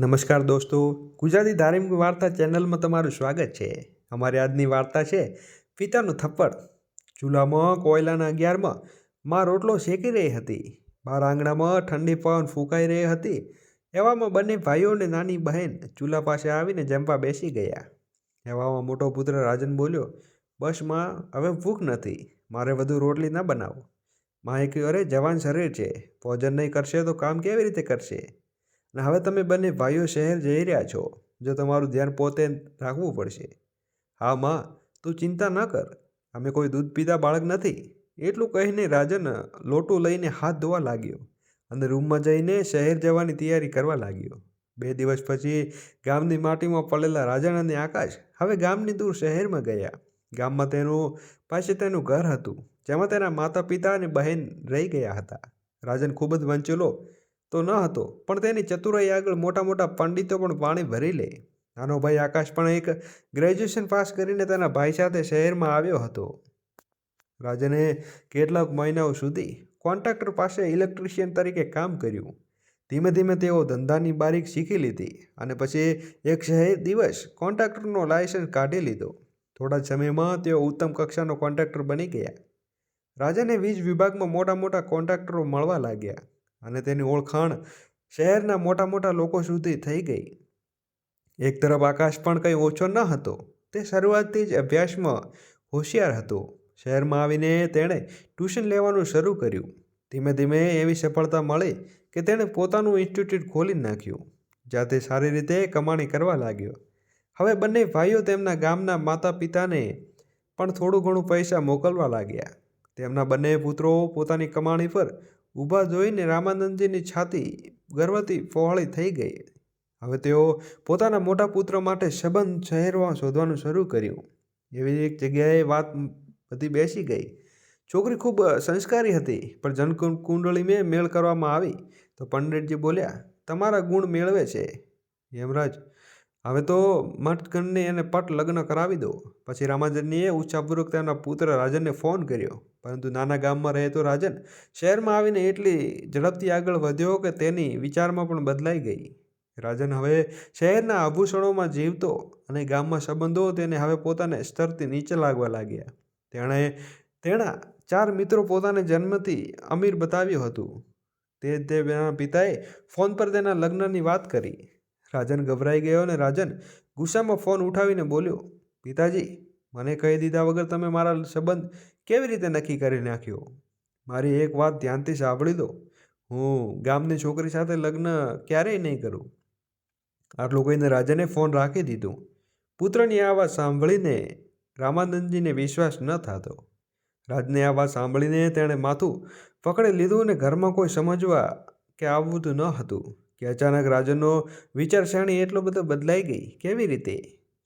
નમસ્કાર દોસ્તો, ગુજરાતી ધાર્મિક વાર્તા ચેનલમાં તમારું સ્વાગત છે. અમારી આજની વાર્તા છે, પિતાનું થપ્પડ. ચૂલામાં કોયલાના અગિયારમાં માં રોટલો શેકી રહી હતી. બહાર આંગણામાં ઠંડી પવન ફૂંકાઈ રહી હતી. એવામાં બંને ભાઈઓ અને નાની બહેન ચૂલા પાસે આવીને જમવા બેસી ગયા. એવામાં મોટો પુત્ર રાજન બોલ્યો, બસમાં, હવે ભૂખ નથી. મારે વધુ રોટલી ન બનાવો. માએ કહ્યું, અરે, જવાન શરીર છે. ભોજન નહીં કરશે તો કામ કેવી રીતે કરશે? અને હવે તમે બંને ભાઈઓ શહેર જઈ રહ્યા છો. જો તમારું ધ્યાન પોતે રાખવું પડશે. હા, માં, તું ચિંતા ન કર. અમે કોઈ દૂધ પીતા બાળક નથી. એટલું કહીને રાજન લોટું લઈને હાથ ધોવા લાગ્યો અને રૂમમાં જઈને શહેર જવાની તૈયારી કરવા લાગ્યો. બે દિવસ પછી ગામની માટીમાં પડેલા રાજન અને આકાશ હવે ગામની દૂર શહેરમાં ગયા. ગામમાં તેનું પાસે તેનું ઘર હતું, જેમાં તેના માતા પિતા અને બહેન રહી ગયા હતા. રાજન ખૂબ જ વંચેલો તો ન હતો, પણ તેની ચતુરાઈ આગળ મોટા મોટા પંડિતો પણ પાણી ભરી લે. નાનો ભાઈ આકાશ પણ એક ગ્રેજ્યુએશન પાસ કરીને તેના ભાઈ સાથે શહેરમાં આવ્યો હતો. રાજને કેટલાક મહિનાઓ સુધી કોન્ટ્રાક્ટર પાસે ઇલેક્ટ્રિશિયન તરીકે કામ કર્યું. ધીમે ધીમે તેઓ ધંધાની બારીક શીખી લીધી અને પછી એક શહેર દિવસ કોન્ટ્રાક્ટરનો લાયસન્સ કાઢી લીધો. થોડા સમયમાં તેઓ ઉત્તમ કક્ષાનો કોન્ટ્રાક્ટર બની ગયા. રાજાને વીજ વિભાગમાં મોટા મોટા કોન્ટ્રાક્ટરો મળવા લાગ્યા. અને તેની ઓળખાણ શહેરના મોટા મોટા લોકો સુધી થઈ ગઈ. એક તરફ આકાશ પણ કંઈ ઓછો ન હતો, તે શરૂઆતથી જ અભ્યાસમાં હોશિયાર હતો. શહેરમાં આવીને તેણે ટ્યુશન લેવાનું શરૂ કર્યું. ધીમે ધીમે એવી સફળતા મળી કે તેણે પોતાનું ઇન્સ્ટિટ્યૂટ ખોલી નાખ્યું, જાતે સારી રીતે કમાણી કરવા લાગ્યો. હવે બંને ભાઈઓ તેમના ગામના માતા પિતાને પણ થોડું ઘણું પૈસા મોકલવા લાગ્યા. તેમના બંને પુત્રો પોતાની કમાણી પર ઊભા જોઈને રામાનંદજીની છાતી ગર્વથી પહોળી થઈ ગઈ. હવે તેઓ પોતાના મોટા પુત્ર માટે સંબંધ શહેરમાં શોધવાનું શરૂ કર્યું. એવી એક જગ્યાએ વાત બધી બેસી ગઈ. છોકરી ખૂબ સંસ્કારી હતી, પણ જન કુંડળીમાં મેળ કરવામાં આવી. તો પંડિતજી બોલ્યા, તમારા ગુણ મેળવે છે. યમરાજ હવે તો મઠગણને એને પટ લગ્ન કરાવી દો. પછી રામાજનીએ ઉચ્ચાપૂર્વક તેના પુત્ર રાજનને ફોન કર્યો. પરંતુ નાના ગામમાં રહેતો રાજન શહેરમાં આવીને એટલી ઝડપથી આગળ વધ્યો કે તેની વિચારમાં પણ બદલાઈ ગઈ. રાજન હવે શહેરના આભૂષણોમાં જીવતો અને ગામમાં સંબંધો તેને હવે પોતાને સ્તરથી નીચે લાગવા લાગ્યા. તેણે તેના ચાર મિત્રો પોતાને જન્મથી અમીર બતાવ્યું હતું. તે તેના પિતાએ ફોન પર તેના લગ્નની વાત કરી. રાજન ગભરાઈ ગયો અને રાજન ગુસ્સામાં ફોન ઉઠાવીને બોલ્યો, પિતાજી, મને કહી દીધા વગર તમે મારા સંબંધ કેવી રીતે નક્કી કરી નાખ્યો? મારી એક વાત ધ્યાનથી સાંભળી દો હું ગામની છોકરી સાથે લગ્ન ક્યારેય નહીં કરું. આટલું કહીને રાજને ફોન રાખી દીધું. પુત્રની આ વાત સાંભળીને રામાનંદજીને વિશ્વાસ ન થતો. રાજને આ વાત સાંભળીને તેણે માથું પકડી લીધું અને ઘરમાં કોઈ સમજવા કે આવતું ન હતું. કે અચાનક રાજનનો વિચારસરણી એટલો બધો બદલાઈ ગઈ? કેવી રીતે?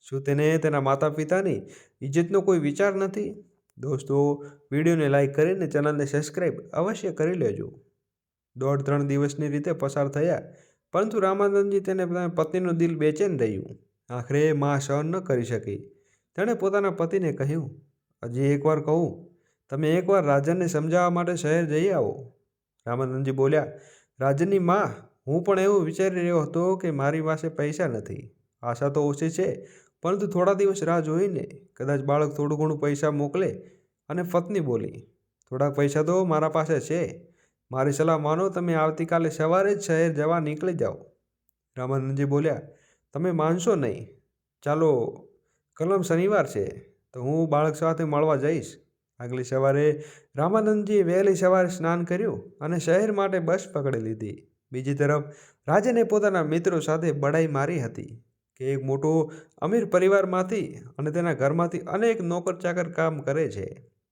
શું તેને તેના માતા પિતાની ઇજ્જતનો કોઈ વિચાર નથી? દોસ્તો, વિડીયોને લાઇક કરીને ચેનલને સબસ્ક્રાઈબ અવશ્ય કરી લેજો. દોઢ ત્રણ દિવસની રીતે પસાર થયા, પરંતુ રામાનંદજી તેને પત્નીનું દિલ બેચેન રહ્યું. આખરે માં સહન ન કરી શકી. તેણે પોતાના પતિને કહ્યું, હજી એકવાર કહું, તમે એકવાર રાજનને સમજાવવા માટે શહેર જઈ આવો. રામાનંદજી બોલ્યા, રાજનની માં હું પણ એવું વિચારી રહ્યો હતો કે મારી પાસે પૈસા નથી. આશા તો ઓછી છે, પરંતુ થોડા દિવસ રાહ જોઈને કદાચ બાળક થોડું ઘણું પૈસા મોકલે અને પત્ની બોલી, થોડાક પૈસા તો મારા પાસે છે. મારી સલાહ માનો, તમે આવતીકાલે સવારે જ શહેર જવા નીકળી જાઓ. રામાનંદજી બોલ્યા, તમે માનશો નહીં. ચાલો, કલમ શનિવાર છે, તો હું બાળક સાથે મળવા જઈશ. આગલી સવારે રામાનંદજીએ વહેલી સવારે સ્નાન કર્યું અને શહેર માટે બસ પકડી લીધી. બીજી તરફ, રાજને પોતાના મિત્રો સાથે બડાઈ મારી હતી કે એક મોટો અમીર પરિવારમાંથી અને તેના ઘરમાંથી અનેક નોકર ચાકર કામ કરે છે.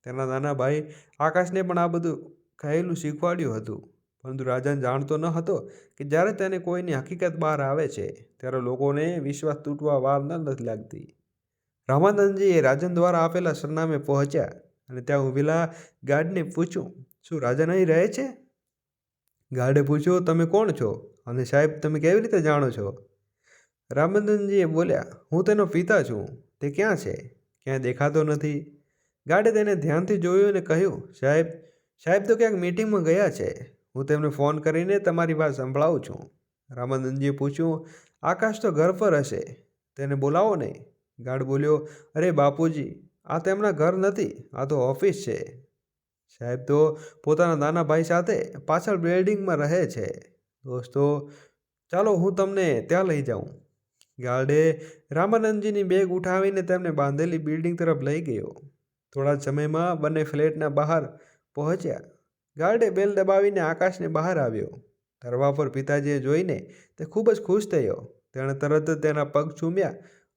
તેના નાના ભાઈ આકાશને પણ આ બધું કહેલું શીખવાડ્યું હતું. પરંતુ રાજાને જાણતો ન હતો કે જ્યારે તેને કોઈની હકીકત બહાર આવે છે, ત્યારે લોકોને વિશ્વાસ તૂટવા વાર ન નથી લાગતી. રામાનંદજીએ રાજન દ્વારા આપેલા સરનામે પહોંચ્યા અને ત્યાં ઊભેલા ગાર્ડને પૂછ્યું, શું રાજા અહીં રહે છે? ગાર્ડે પૂછ્યું, તમે કોણ છો? અને સાહેબ, તમે કેવી રીતે જાણો છો? રામાનંદજીએ બોલ્યા, હું તેનો પિતા છું. તે ક્યાં છે? ક્યાંય દેખાતો નથી. ગાર્ડે તેને ધ્યાનથી જોયું અને કહ્યું, સાહેબ સાહેબ તો ક્યાંક મીટિંગમાં ગયા છે. હું તેમને ફોન કરીને તમારી વાત સંભળાવું છું. રામાનંદજીએ પૂછ્યું, આકાશ તો ઘર પર હશે. તેને બોલાવો નહીં. ગાર્ડ બોલ્યો, અરે બાપુજી, આ તેમના ઘર નથી. આ તો ઓફિસ છે. સાહેબ, તો પોતાના નાના ભાઈ સાથે પાછળ બિલ્ડિંગમાં રહે છે. દોસ્તો, ચાલો હું તમને ત્યાં લઈ જાઉં. ગાર્ડે રામાનંદજીની બેગ ઉઠાવીને તેમને બાંધેલી બિલ્ડિંગ તરફ લઈ ગયો. થોડા સમયમાં બંને ફ્લેટના બહાર પહોંચ્યા. ગાર્ડે બેલ દબાવીને આકાશને બહાર આવ્યો. ધરવા પર પિતાજીએ જોઈને તે ખૂબ જ ખુશ થયો. તેણે તરત જ તેના પગ ચૂમ્યા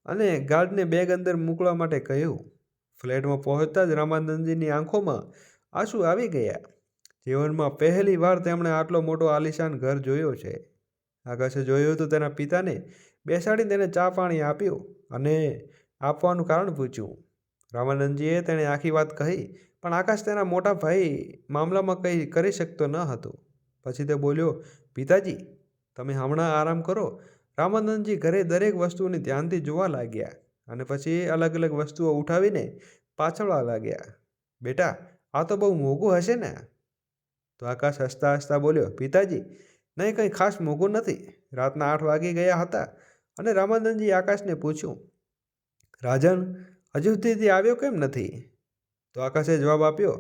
અને ગાર્ડને બેગ અંદર મૂકવા માટે કહ્યું. ફ્લેટમાં પહોંચતા જ રામાનંદજીની આંખોમાં આંસુ આવી ગયા. જીવનમાં પહેલી વાર તેમણે આટલો મોટો આલિશાન ઘર જોયો છે. આકાશે જોયું તો તેના પિતાને બેસાડીને તેને ચા પાણી આપ્યું અને આપવાનું કારણ પૂછ્યું. રામાનંદજીએ તેણે આખી વાત કહી, પણ આકાશ તેના મોટા ભાઈ મામલામાં કંઈ કરી શકતો ન હતો. પછી તે બોલ્યો, પિતાજી, તમે હમણાં આરામ કરો. રામાનંદજી ઘરે દરેક વસ્તુને ધ્યાનથી જોવા લાગ્યા અને પછી અલગ અલગ વસ્તુઓ ઉઠાવીને પાછળવા લાગ્યા. બેટા આ તો બહુ મોંઘું હશે ને? તો આકાશ હસતા હસતા બોલ્યો, પિતાજી, નહીં કંઈ ખાસ મોંઘું નથી. રાતના આઠ વાગી ગયા હતા અને રામાનંદજી આકાશને પૂછ્યું, રાજન, હજુ સુધી આવ્યો કેમ નથી? તો આકાશે જવાબ આપ્યો,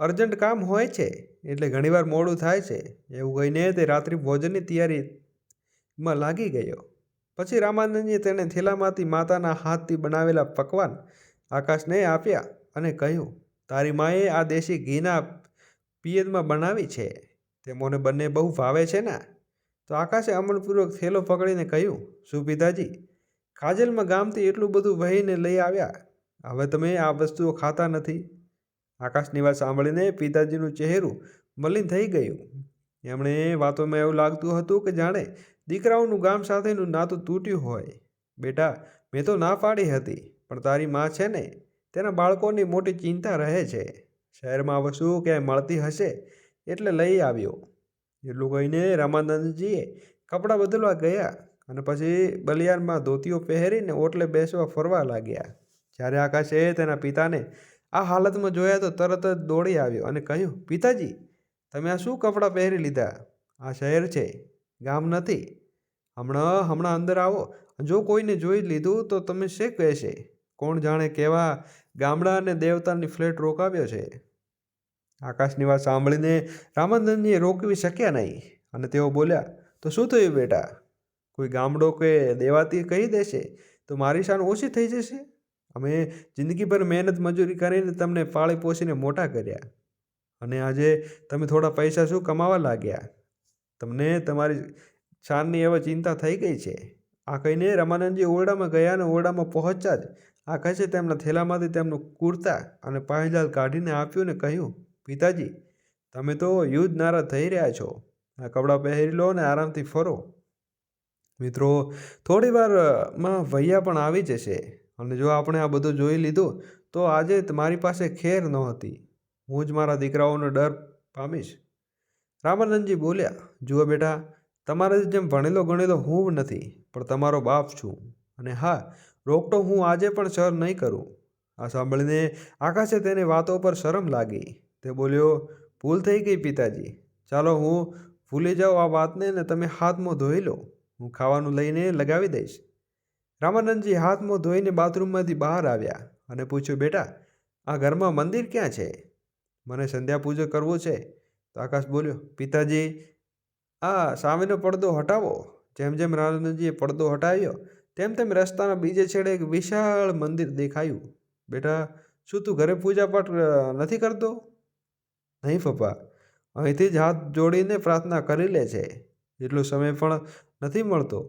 અર્જન્ટ કામ હોય છે, એટલે ઘણીવાર મોડું થાય છે. એવું કહીને તે રાત્રિ ભોજનની તૈયારીમાં લાગી ગયો. પછી રામાનંદજીએ તેણે થેલામાંથી માતાના હાથથી બનાવેલા પકવાન આકાશને આપ્યા અને કહ્યું તારી માએ આ દેશી ઘીના પિયતમાં બનાવી છે. તે મને બંને બહુ ભાવે છે ને? તો આકાશે અમલપૂર્વક થેલો પકડીને કહ્યું, શું પિતાજી કાજલમાં ગામથી એટલું બધું વહીને લઈ આવ્યા? હવે તમે આ વસ્તુઓ ખાતા નથી. આકાશની વાત સાંભળીને પિતાજીનું ચહેરું મલિન થઈ ગયું. એમણે વાતોમાં એવું લાગતું હતું કે જાણે દીકરાઓનું ગામ સાથેનું નાતું તૂટ્યું હોય. બેટા, મેં તો ના પાડી હતી, પણ તારી માં છે ને તેના બાળકોની મોટી ચિંતા રહે છે. શહેરમાં વસ્તુ ક્યાંય મળતી હશે એટલે લઈ આવ્યો. એટલું કહીને રામાનંદજીએ કપડાં બદલવા ગયા અને પછી બલિયારમાં ધોતીઓ પહેરીને ઓટલે બેસવા ફરવા લાગ્યા. જ્યારે આકાશે તેના પિતાને આ હાલતમાં જોયા તો તરત જ દોડી આવ્યો અને કહ્યું, પિતાજી, તમે આ શું કપડાં પહેરી લીધા? આ શહેર છે, ગામ નથી. હમણાં હમણાં અંદર આવો. જો કોઈને જોઈ લીધું તો તમે શું કહેશે. કોણ જાણે કેવા ગામડા અને દેવતાની ફ્લેટ રોકાવ્યો છે? આકાશની વાત સાંભળીને રામાનંદજીએ રોકવી શક્યા નહીં અને તેઓ બોલ્યા, તો શું થયું બેટા? કોઈ ગામડો કે દેવાતી કહી દેશે તો મારી શાન ઓછી થઈ જશે? અમે જિંદગીભર મહેનત મજૂરી કરીને તમને પાળી પોષીને મોટા કર્યા અને આજે તમે થોડા પૈસા શું કમાવા લાગ્યા? તમને તમારી શાનની એવા ચિંતા થઈ ગઈ છે. આ કહીને રમાનંદજી ઓરડામાં ગયા અને ઓરડામાં પહોંચ્યા જ આકાશે તેમના થેલામાંથી તેમનું કુર્તા અને પાયજાલ કાઢીને આપ્યું ને કહ્યું, પિતાજી, તમે તો યુદ્ધ નારા થઈ રહ્યા છો. આ કપડાં પહેરી લો અને આરામથી ફરો. મિત્રો, થોડી વારમાં વૈયા પણ આવી જશે. અને જો આપણે આ બધું જોઈ લીધું, તો આજે મારી પાસે ખેર નહોતી. હું જ મારા દીકરાઓનો ડર પામીશ. રામાનંદજી બોલ્યા, જુઓ બેટા, તમારા જેમ ભણેલો ગણેલો હું નથી, પણ તમારો બાપ છું. અને હા રોકટો હું આજે પણ સર નહીં કરું. આ સાંભળીને આકાશે તેને વાતો પર શરમ લાગી. તે બોલ્યો, ભૂલ થઈ ગઈ પિતાજી. ચાલો હું ભૂલી જાઉં આ વાતને ને તમે હાથમાં ધોઈ લો. હું ખાવાનું લઈને લગાવી દઈશ. રામાનંદજી હાથમાં ધોઈને બાથરૂમમાંથી બહાર આવ્યા અને પૂછ્યું, બેટા, આ ઘરમાં મંદિર ક્યાં છે? મને સંધ્યા પૂજા કરવું છે. તો આકાશ બોલ્યો, પિતાજી, આ સામેનો પડદો હટાવો. જેમ જેમ રામાનંદજીએ પડદો હટાવ્યો તેમ તેમ રસ્તાના બીજે છેડે એક વિશાળ મંદિર દેખાયું. બેટા, શું તું ઘરે પૂજા પાઠ નથી કરતો? નહીં પપ્પા, અહીંથી જ હાથ જોડીને પ્રાર્થના કરી લે છે. એટલો સમય પણ નથી મળતો.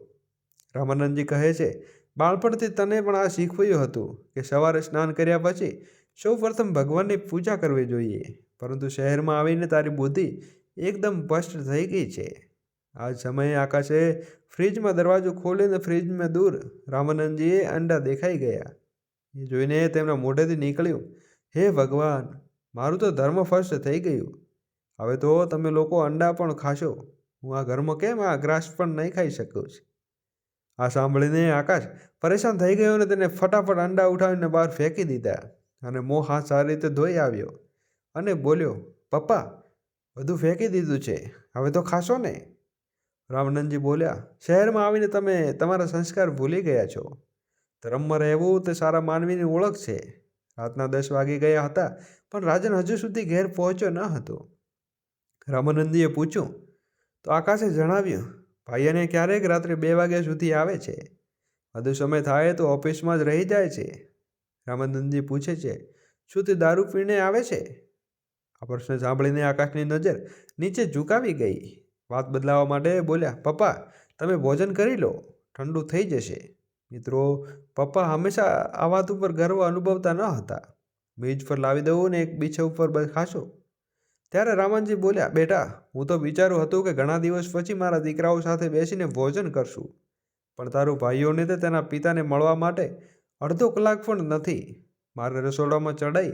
રામાનંદજી કહે છે, બાળપણથી તને પણ આ શીખવ્યું હતું કે સવારે સ્નાન કર્યા પછી સૌ પ્રથમ ભગવાનની પૂજા કરવી જોઈએ. પરંતુ શહેરમાં આવીને તારી બુદ્ધિ એકદમ સ્પષ્ટ થઈ ગઈ છે. આ સમયે આકાશે ફ્રિજમાં દરવાજો ખોલીને ફ્રિજમાં દૂર રામાનંદજીએ અંડા દેખાઈ ગયા. એ જોઈને તેમના મોઢેથી નીકળ્યું, હે ભગવાન, મારું તો ધર્મ ફર્સ્ટ થઈ ગયું. હવે તો તમે લોકો અંડા પણ ખાશો. હું આ ઘરમાં કેમ આ ગ્રાસ પણ નહીં ખાઈ શકું છું? આ સાંભળીને આકાશ પરેશાન થઈ ગયો અને તેને ફટાફટ અંડા ઉઠાવીને બહાર ફેંકી દીધા અને મોં હાથ સારી રીતે ધોઈ આવ્યો અને બોલ્યો, પપ્પા, બધું ફેંકી દીધું છે. હવે તો ખાશો ને? રામાનંદજી બોલ્યા, શહેરમાં આવીને તમે તમારા સંસ્કાર ભૂલી ગયા છો. ધર્મમાં રહેવું તે સારા માનવીની ઓળખ છે. રાતના દસ વાગી ગયા હતા, પણ રાજન હજુ સુધી ઘેર પહોંચ્યો ન હતો. રામાનંદજીએ પૂછ્યું, તો આકાશે જણાવ્યું ભાઈએને ક્યારેક રાત્રે બે વાગ્યા સુધી આવે છે? વધુ સમય થાય તો ઓફિસમાં જ રહી જાય છે. રામાનંદજી પૂછે છે, શું તે દારૂ પીને આવે છે? આ પ્રશ્ન સાંભળીને આકાશની નજર નીચે ઝુકાવી ગઈ. વાત બદલાવવા માટે બોલ્યા, પપ્પા, તમે ભોજન કરી લો, ઠંડુ થઈ જશે. મિત્રો, પપ્પા હંમેશા આ વાત ઉપર ગર્વ અનુભવતા ન હતા. મેજ પર લાવી દઉં ને એક બીછા ઉપર ખાશો. ત્યારે રામાનજી બોલ્યા, બેટા, હું તો વિચારું હતું કે ઘણા દિવસ પછી મારા દીકરાઓ સાથે બેસીને ભોજન કરશું. પણ તારું ભાઈઓને તે તેના પિતાને મળવા માટે અડધો કલાક પણ નથી. મારે રસોડામાં ચડાઈ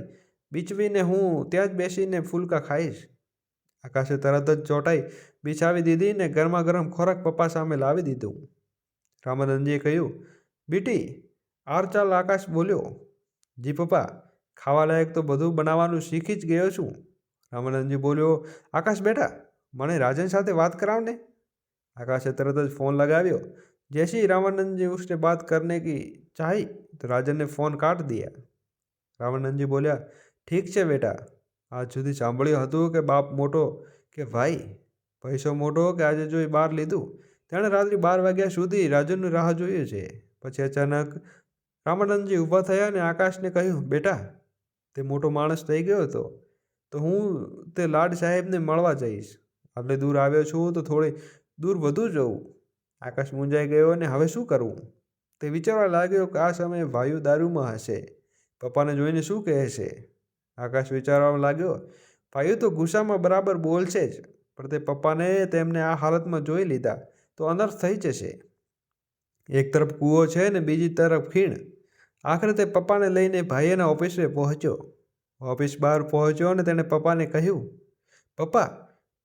બીચવીને હું ત્યાં જ બેસીને ફૂલકા ખાઈશ. આકાશે તરત જ ચોંટાઈ બિછાવી દીધી ને ગરમા ગરમ ખોરાક પપ્પા સામે લાવી દીધું. રામાનંદજીએ કહ્યું, બીટી, આરચાલ આકાશ બોલ્યો. જી પપ્પા, ખાવાલાયક તો બધું બનાવવાનું શીખી જ ગયો છું. રામાનંદજી બોલ્યો, આકાશ બેટા, મને રાજન સાથે વાત કરાવને. આકાશે તરત જ ફોન લગાવ્યો જૈસી રામાનંદજી ઉસને વાત કરને કી ચાહી. તો રાજનને ફોન કાટ દિયા. રામાનંદજી બોલ્યા, ઠીક છે બેટા આજ સુધી સાંભળ્યું હતું કે બાપ મોટો કે ભાઈ? પૈસો મોટો કે આજે જોઈ બહાર લીધું? તેણે રાત્રે બાર વાગ્યા સુધી રાજનની રાહ જોઈએ છે. પછી અચાનક રામાનંદજી ઊભા થયા અને આકાશને કહ્યું, બેટા, તે મોટો માણસ થઈ ગયો હતો. તો હું તે લાડ સાહેબને મળવા જઈશ. આટલે દૂર આવ્યો છું તો થોડી દૂર વધુ જવું. આકાશ મૂંઝાઈ ગયો અને હવે શું કરવું? તે વિચારવા લાગ્યો કે આ સમયે વાયુ દારૂમાં હશે. પપ્પાને જોઈને શું કહેશે? આકાશ વિચારવા લાગ્યો ભાઈઓ તો ગુસ્સામાં બરાબર બોલશે જ, પણ તે પપ્પાને તેમને આ હાલતમાં જોઈ લીધા, તો અનર્થ થઈ જશે. એક તરફ કૂવો છે ને બીજી તરફ ખીણ. આખરે તે પપ્પાને લઈને ભાઈએના ઓફિસે પહોંચ્યો. ઓફિસ બહાર પહોંચ્યો અને તેણે પપ્પાને કહ્યું, પપ્પા,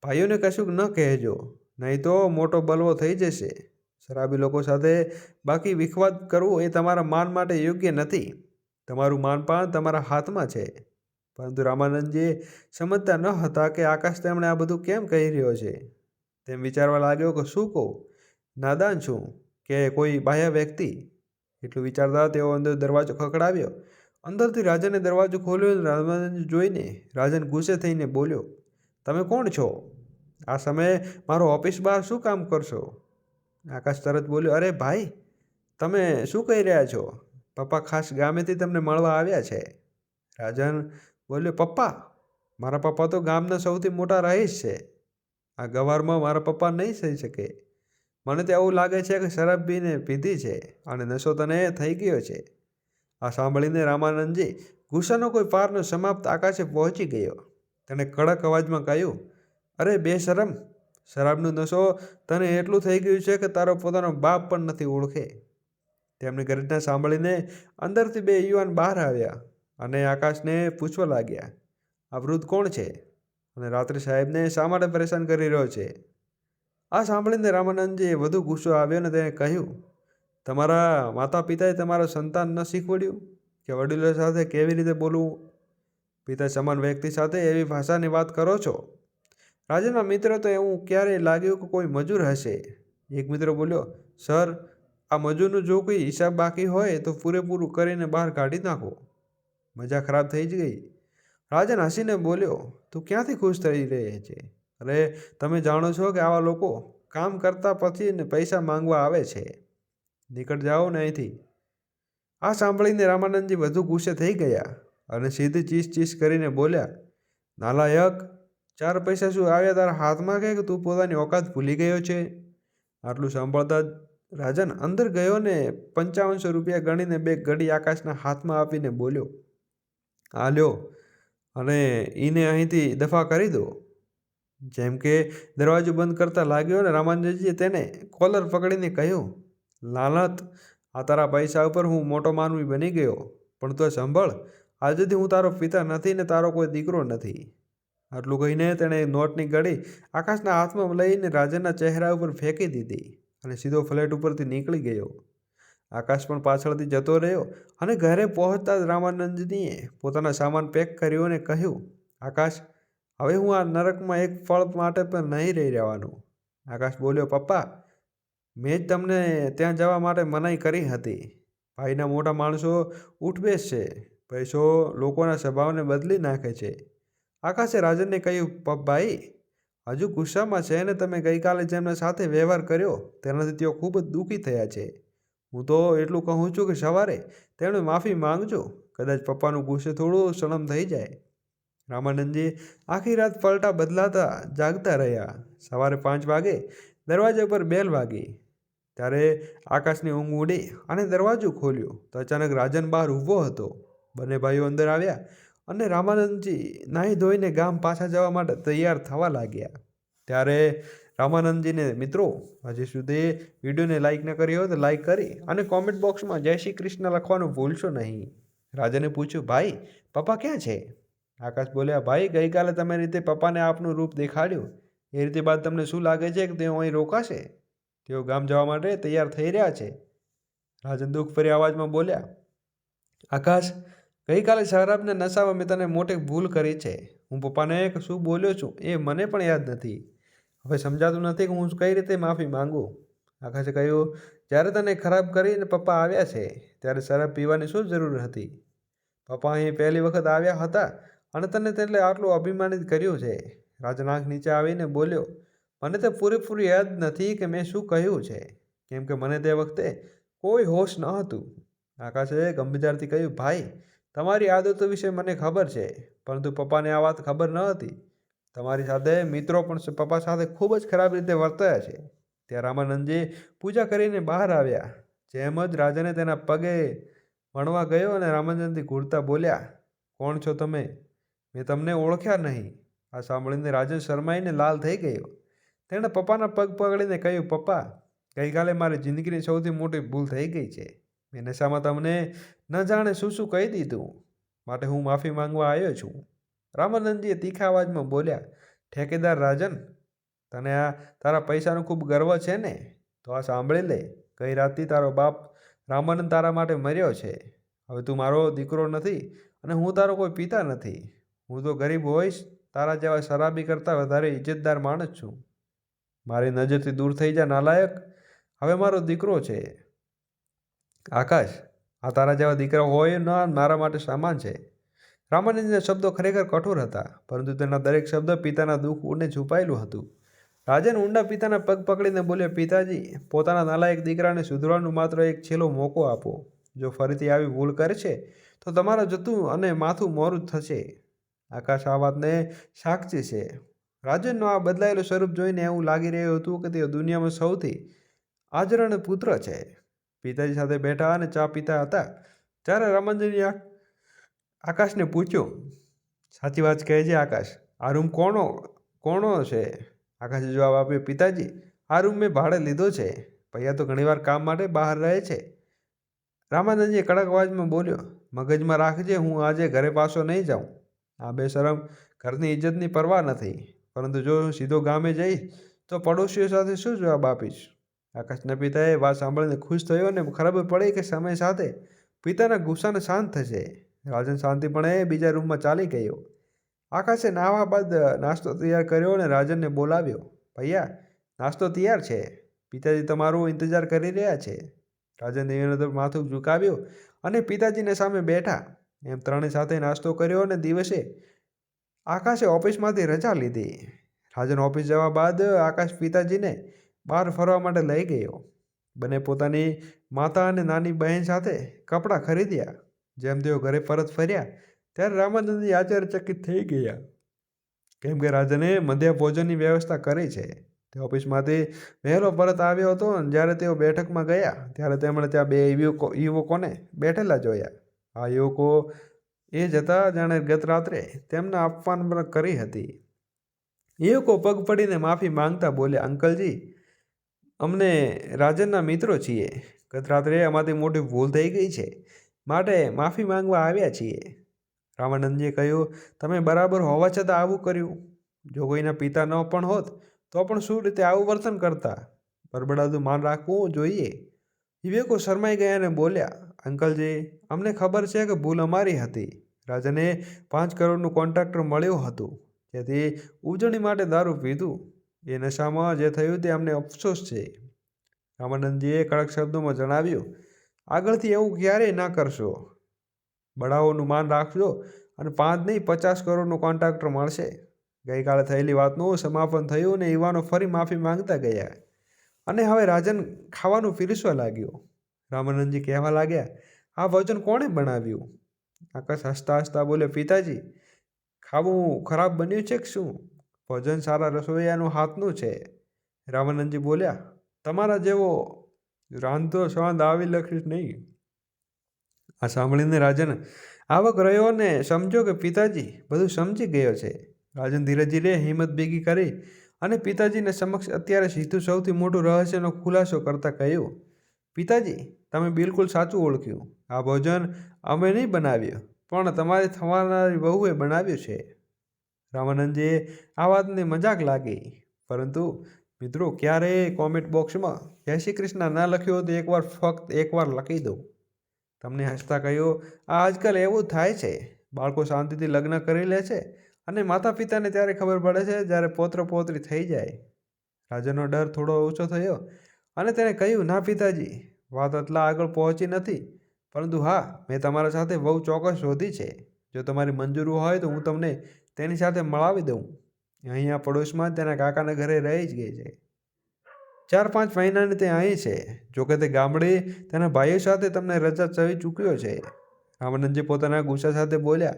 ભાઈઓને કશું ન કહેજો, નહીં તો મોટો બલવો થઈ જશે. શરાબી લોકો સાથે બાકી વિખવાદ કરવું એ તમારા માન માટે યોગ્ય નથી. તમારું માનપાન તમારા હાથમાં છે. પરંતુ રામાનંદજી સમજતા ન હતા કે આકાશ તેમણે આ બધું કેમ કહી રહ્યો છે. તેમ વિચારવા લાગ્યો કે શું કહું? નાદાન છું કે કોઈ બાહ્ય વ્યક્તિ? એટલું વિચારતા તેઓ અંદર દરવાજો ખખડાવ્યો. અંદરથી રાજાને દરવાજો ખોલ્યો અને રામાનંદ જોઈને રાજન ગુસ્સે થઈને બોલ્યો, તમે કોણ છો? આ સમયે મારો ઓફિસ બહાર શું કામ કરશો? આકાશ તરત બોલ્યો, અરે ભાઈ, તમે શું કહી રહ્યા છો? પપ્પા ખાસ ગામેથી તમને મળવા આવ્યા છે. રાજન બોલ્યો, પપ્પા, મારા પપ્પા તો ગામના સૌથી મોટા રહીશ છે. આ ગવારમાં મારા પપ્પા નહીં થઈ શકે. મને તો એવું લાગે છે કે શરાબ પીને પીધી છે અને નશો તને થઈ ગયો છે. આ સાંભળીને રામાનંદજી ગુસ્સાનો કોઈ પાર ન સમાપ્ત આકાશે પહોંચી ગયો. તેણે કડક અવાજમાં કહ્યું, અરે બે શરમ શરાબનો નશો તને એટલું થઈ ગયું છે કે તારો પોતાનો બાપ પણ નથી ઓળખે. તેમની ઘટના સાંભળીને અંદરથી બે યુવાન બહાર આવ્યા. અને આકાશને પૂછવા લાગ્યા, આ વૃદ્ધ કોણ છે? અને રાત્રે સાહેબને શા માટે પરેશાન કરી રહ્યો છે? આ સાંભળીને રામાનંદજીએ વધુ ગુસ્સો આવ્યો અને તેણે કહ્યું, તમારા માતા પિતાએ તમારા સંતાન ન શીખવડ્યું? કે વડીલો સાથે કેવી રીતે બોલવું? પિતા સમાન વ્યક્તિ સાથે એવી ભાષાની વાત કરો છો? રાજાના મિત્ર તો એવું ક્યારેય લાગ્યું કે કોઈ મજૂર હશે. એક મિત્ર બોલ્યો, સર, આ મજૂરનું જો કોઈ હિસાબ બાકી હોય તો પૂરેપૂરું કરીને બહાર કાઢી નાખો. મજા ખરાબ થઈ જ ગઈ. રાજન હસીને બોલ્યો, તું ક્યાંથી ખુશ થઈ રહે છે? અરે, તમે જાણો છો કે આવા લોકો કામ કરતા પછી પૈસા માંગવા આવે છે. નીકળ જાઓ ને અહીંથી. આ સાંભળીને રામાનંદજી વધુ ગુસ્સે થઈ ગયા અને સીધી ચીસ ચીસ કરીને બોલ્યા, નાલાયક, ચાર પૈસા શું આવ્યા તારા હાથમાં કે તું પોતાની ઓકાત ભૂલી ગયો છે? આટલું સાંભળતા જ રાજન અંદર ગયો ને પંચાવનસો રૂપિયા ગણીને બે ઘડી આકાશના હાથમાં આપીને બોલ્યો આ લ્યો. અને એને અહીંથી દફા કરી દો. જેમ કે દરવાજો બંધ કરતા લાગ્યો ને રામાનંદજીએ તેને કોલર પકડીને કહ્યું, લાલત, આ તારા પૈસા ઉપર હું મોટો માનવી બની ગયો. પણ તો સાંભળ. આજથી હું તારો પિતા નથી ને તારો કોઈ દીકરો નથી. આટલું કહીને તેણે નોટની ગળી આકાશના હાથમાં લઈને રાજાના ચહેરા ઉપર ફેંકી દીધી અને સીધો ફ્લેટ ઉપરથી નીકળી ગયો. આકાશ પણ પાછળથી જતો રહ્યો અને ઘરે પહોંચતા જ રામાનંદજીએ પોતાના સામાન પેક કર્યો અને કહ્યું, આકાશ, હવે હું આ નરકમાં એક ફળ માટે પણ નહીં રહી રહેવાનું. આકાશ બોલ્યો, પપ્પા, મેં જ તમને ત્યાં જવા માટે મનાઈ કરી હતી. ભાઈના મોટા માણસો ઉઠબેસ છે. પૈસો લોકોના સ્વભાવને બદલી નાખે છે. આકાશે રાજનને કહ્યું, પપ, ભાઈ, હજુ ગુસ્સામાં છે ને તમે ગઈકાલે જેમના સાથે વ્યવહાર કર્યો તેનાથી તેઓ ખૂબ જ દુઃખી થયા છે. હું તો એટલું કહું છું કે સવારે તેમણે માફી માંગજો. કદાચ પપ્પાનું ગુસ્સે થોડું સળમ થઈ જાય. રામાનંદજી આખી રાત પલટા બદલાતા જાગતા રહ્યા. સવારે પાંચ વાગે દરવાજા પર બેલ વાગી. ત્યારે આકાશની ઊંઘ ઉડી અને દરવાજો ખોલ્યો તો અચાનક રાજન બહાર ઊભો હતો. બંને ભાઈઓ અંદર આવ્યા અને રામાનંદજી નાહી ધોઈને ગામ પાછા જવા માટે તૈયાર થવા લાગ્યા. ત્યારે રામાનંદજીને, મિત્રો હજી સુધી વિડીયોને લાઈક ન કરી હોય તો લાઈક કરી અને કોમેન્ટ બોક્સમાં જય શ્રી કૃષ્ણ લખવાનું ભૂલશો નહીં. રાજાને પૂછ્યું, ભાઈ, પપ્પા ક્યાં છે? આકાશ બોલ્યા, ભાઈ, ગઈકાલે તમે રીતે પપ્પાને આપનું રૂપ દેખાડ્યું. એ રીતે બાદ તમને શું લાગે છે કે તેઓ અહીં રોકાશે? તેઓ ગામ જવા માટે તૈયાર થઈ રહ્યા છે. રાજન દુઃખ ફરી અવાજમાં બોલ્યા, આકાશ, ગઈકાલે શરાબના નશામાં મેં તને મોટી ભૂલ કરી છે. હું પપ્પાને શું બોલ્યો છું એ મને પણ યાદ નથી. હવે સમજાતું નથી કે હું કઈ રીતે માફી માંગું? આકાશે કહ્યું, જ્યારે તને ખરાબ કરીને પપ્પા આવ્યા છે, ત્યારે શરાબ પીવાની શું જરૂર હતી? પપ્પા અહીં પહેલી વખત આવ્યા હતા અને તને તેટલે આટલું અભિમાનિત કર્યું છે. રાજન નીચે આવીને બોલ્યો, મને તો પૂરેપૂરી યાદ નથી કે મેં શું કહ્યું છે, કેમ કે મને તે વખતે કોઈ હોશ ન હતું. આકાશે ગંભીરતાથી કહ્યું, ભાઈ, તમારી આદતો વિશે મને ખબર છે, પરંતુ પપ્પાને આ વાત ખબર ન હતી. તમારી સાથે મિત્રો પણ પપ્પા સાથે ખૂબ જ ખરાબ રીતે વર્તાયા છે. ત્યાં રામાનંદજી પૂજા કરીને બહાર આવ્યા. જેમ જ રાજાને તેના પગે વણવા ગયો અને રામાનંદજી ઘૂરતા બોલ્યા, કોણ છો તમે? મેં તમને ઓળખ્યા નહીં. આ સાંભળીને રાજન શરમાઈને લાલ થઈ ગયો. તેણે પપ્પાના પગ પકડીને કહ્યું, પપ્પા, ગઈકાલે મારી જિંદગીની સૌથી મોટી ભૂલ થઈ ગઈ છે. મેં નશામાં તમને ન જાણે શું શું કહી દીધું. માટે હું માફી માંગવા આવ્યો છું. રામાનંદજીએ તીખા અવાજમાં બોલ્યા, ઠેકેદાર રાજન, તને આ તારા પૈસાનો ખૂબ ગર્વ છે ને? તો આ સાંભળી લે, ગઈ રાતથી તારો બાપ રામાનંદ તારા માટે મર્યો છે. હવે તું મારો દીકરો નથી અને હું તારો કોઈ પિતા નથી. હું તો ગરીબ હોઈશ, તારા જેવા શરાબી કરતાં વધારે ઇજ્જતદાર માણસ છું. મારી નજરથી દૂર થઈ જા, નાલાયક. હવે મારો દીકરો છે. આકાશ, આ તારા જેવા દીકરા હોય ન, મારા માટે સામાન છે. રામાનંદના શબ્દો ખરેખર કઠોર હતા, પરંતુ તેના દરેક શબ્દ પિતાના દુઃખ ઉડને છુપાયેલું હતું. રાજન ઊંડા પિતાના પગ પકડીને બોલ્યો, પિતાજી, પોતાના નાલાયક દીકરાને સુધરવાનું માત્ર એક છેલ્લો મોકો આપો. જો ફરીથી આવી ભૂલ કરશે તો તમારા જતું અને માથું મોરું થશે. આકાશ આ વાતને સાક્ષી છે. રાજનનું આ બદલાયેલું સ્વરૂપ જોઈને એવું લાગી રહ્યું હતું કે તે દુનિયામાં સૌથી આચરણ પુત્ર છે. પિતાજી સાથે બેઠા અને ચા પીતા હતા. ત્યારે રામાનંદની આંખ આકાશને પૂછ્યું. સાચી વાત કહે છે આકાશ. આ રૂમ કોનો કોનો છે? આકાશે જવાબ આપ્યો, પિતાજી, આ રૂમ મેં ભાડે લીધો છે. ભૈયા તો ઘણીવાર કામ માટે બહાર રહે છે. રામાનંદજી કડક અવાજમાં બોલ્યો, મગજમાં રાખજે, હું આજે ઘરે પાછો નહીં જાઉં. આ બેશરમ ઘરની ઇજ્જતની પરવા નથી. પરંતુ જો સીધો ગામે જઈશ, તો પડોશીઓ સાથે શું જવાબ આપીશ? આકાશના પિતાએ વાત સાંભળીને ખુશ થયો અને ખરાબ પડી કે સમય સાથે પિતાના ગુસ્સાને શાંત થશે. રાજન શાંતિપણે બીજા રૂમમાં ચાલી ગયો. આકાશે નાહવા બાદ નાસ્તો તૈયાર કર્યો અને રાજનને બોલાવ્યો, ભૈયા, નાસ્તો તૈયાર છે. પિતાજી તમારો ઇંતજાર કરી રહ્યા છે. રાજન દેવીને માથું ઝુકાવ્યું અને પિતાજીને સામે બેઠા. એમ ત્રણેય સાથે નાસ્તો કર્યો અને દિવસે આકાશે ઓફિસમાંથી રજા લીધી. રાજન ઓફિસ જવા બાદ, આકાશ પિતાજીને બહાર ફરવા માટે લઈ ગયો. બંને પોતાની માતા અને નાની બહેન સાથે કપડાં ખરીદ્યા. જેમ તેઓ ઘરે પરત ફર્યા, ત્યારે રામાનંદજી આશ્ચર્યચકિત થઈ ગયા. કેમ કે રાજાને મધ્ય ભોજનની વ્યવસ્થા કરી છે. તે ઓફિસમાંથી વહેલો પરત આવ્યો હતો અને જ્યારે તેઓ બેઠકમાં ગયા, ત્યારે તેમણે ત્યાં બે યુવકો, યુવકોને બેઠેલા જોયા. આ યુવકો એ જતા જાણે ગત રાત્રે તેમના અપમાન કરી હતી. યુવકો પગ પડીને માફી માંગતા બોલ્યા, અંકલજી, અમને રાજનના મિત્રો છીએ. ગત રાત્રે અમારી મોટી ભૂલ થઈ ગઈ છે. માટે માફી માંગવા આવ્યા છીએ. રામાનંદજીએ કહ્યું, તમે બરાબર હોવા છતાં આવું કર્યું. જો કોઈના પિતા ન પણ હોત, તો પણ શું રીતે આવું વર્તન કરતા? બરબડાતું માન રાખવું જોઈએ. વિવેકો શરમાઈ ગયા અને બોલ્યા, અંકલજી, અમને ખબર છે કે ભૂલ અમારી હતી. રાજને પાંચ કરોડનું કોન્ટ્રાક્ટર મળ્યું હતું. જેથી ઉજવણી માટે દારૂ પીધું. એ નશામાં જે થયું તે અમને અફસોસ છે. રામાનંદજીએ કડક શબ્દોમાં જણાવ્યું આગળથી એવું ક્યારેય ના કરશો. બળાઓનું માન રાખજો અને પાંચ નહીં, પચાસ કરોડનો કોન્ટ્રાક્ટર મળશે. ગઈકાલે થયેલી વાતનું સમાપન થયું અને યુવાનો ફરી માફી માંગતા ગયા. અને હવે રાજન ખાવાનું પીરસવા લાગ્યો. રામાનંદજી કહેવા લાગ્યા, આ ભોજન કોણે બનાવ્યું? આકાશ હસતા હસતા બોલે પિતાજી, ખાવું ખરાબ બન્યું છે કે શું? ભોજન સારા રસોઈયાનું હાથનું છે. રામાનંદજી બોલ્યા, તમારા જેવો રાંધતો સાંધ આવી લખીશ નહીં. આ સાંભળીને રાજન, આવક રહ્યો ને સમજો કે પિતાજી, બધું સમજી ગયો છે. રાજન ધીરે ધીરે હિંમત ભેગી કરી અને પિતાજીને સમક્ષ અત્યારે સીધું સૌથી મોટું રહસ્યનો ખુલાસો કરતાં કહ્યું, પિતાજી, તમે બિલકુલ સાચું ઓળખ્યું. આ ભોજન અમે નહીં બનાવ્યું, પણ તમારી થવાનારી વહુએ બનાવ્યું છે. રામાનંદજીએ આ વાતને મજાક લાગી, પરંતુ મિત્રો, ક્યારેય કોમેન્ટ બોક્સમાં જય શ્રી કૃષ્ણ ના લખ્યું તો એકવાર ફક્ત એકવાર લખી દો. તમને હસતા કહ્યું આ આજકાલ એવું થાય છે, બાળકો શાંતિથી લગ્ન કરી લે છે અને માતા પિતાને ત્યારે ખબર પડે છે જ્યારે પોત્ર પોતરી થઈ જાય. રાજાનો ડર થોડો ઓછો થયો અને તેણે કહ્યું, ના પિતાજી, વાત એટલા આગળ પહોંચી નથી, પરંતુ હા, મેં તમારા સાથે બહુ ચોક્કસ શોધી છે. જો તમારી મંજૂરી હોય તો હું તમને તેની સાથે મળાવી દઉં. અહીંયા પડોશમાં તેના કાકાના ઘરે રહી જ ગઈ છે. ચાર પાંચ મહિનાની તે અહીં છે. જોકે તે ગામડે તેના ભાઈઓ સાથે તમને રજા ચવી ચૂક્યો છે. રામાનંદજી પોતાના ગુસ્સા સાથે બોલ્યા,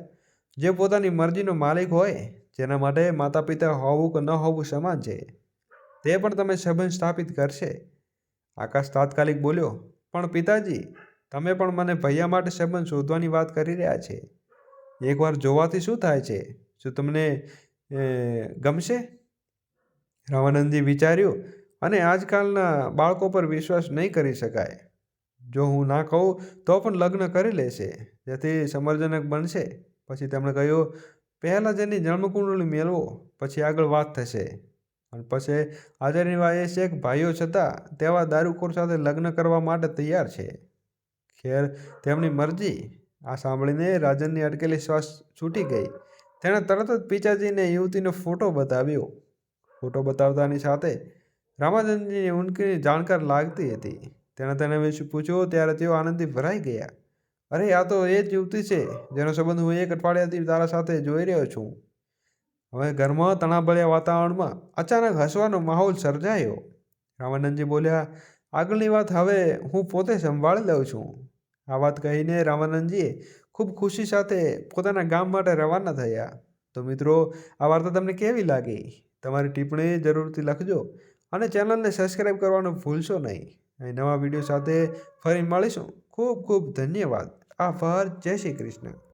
જે પોતાની મરજીનો માલિક હોય, જેના માટે માતા પિતા હોવું કે ન હોવું સમાન છે, તે પણ તમે સંબંધ સ્થાપિત કરશે. આકાશ તાત્કાલિક બોલ્યો, પણ પિતાજી, તમે પણ મને ભૈયા માટે સંબંધ શોધવાની વાત કરી રહ્યા છે. એકવાર જોવાથી શું થાય છે? શું તમને ગમશે? રામાનંદજી વિચાર્યું, અને આજકાલના બાળકો પર વિશ્વાસ નહીં કરી શકાય. જો હું ના કહું, તો પણ લગ્ન કરી લેશે. જેથી સમરજનક બનશે. પછી તેમણે કહ્યું, પહેલાં જેની જન્મકુંડળી મેળવો, પછી આગળ વાત થશે. અને પછી આચાર્યની વાત એ છે કે ભાઈઓ છતાં તેવા દારૂખોર સાથે લગ્ન કરવા માટે તૈયાર છે. ખેર તેમની મરજી. આ સાંભળીને રાજનની અટકેલી શ્વાસ છૂટી ગઈ. તેણે તરત જ પિતાજીને યુવતીનો ફોટો બતાવ્યો. ફોટો બતાવતાની સાથે રામાચંદ્રજીની ઊંડકીની જાણકાર લાગતી હતી. તેણે તેને વિશે પૂછ્યું ત્યારે તેઓ આનંદથી ભરાઈ ગયા. અરે, આ તો એ જ યુવતી છે, જેનો સંબંધ હું એક અઠવાડિયાથી તારા સાથે જોઈ રહ્યો છું. હવે ઘરમાં તણાભર્યા વાતાવરણમાં અચાનક હસવાનો માહોલ સર્જાયો. રામાનંદજી બોલ્યા, આગળની વાત હવે હું પોતે સંભાળી લઉં છું. આ વાત કહીને રામાનંદજીએ ખૂબ ખુશી સાથે પોતાના ગામ માટે રવાના થયા. તો મિત્રો, આ વાર્તા તમને કેવી લાગી? તમારી ટિપ્પણી જરૂરથી લખજો અને ચેનલને સબસ્ક્રાઈબ કરવાનું ભૂલશો નહીં. નવા વીડિયો સાથે ફરી મળીશું. ખૂબ ખૂબ ધન્યવાદ. આભાર. જય શ્રી કૃષ્ણ.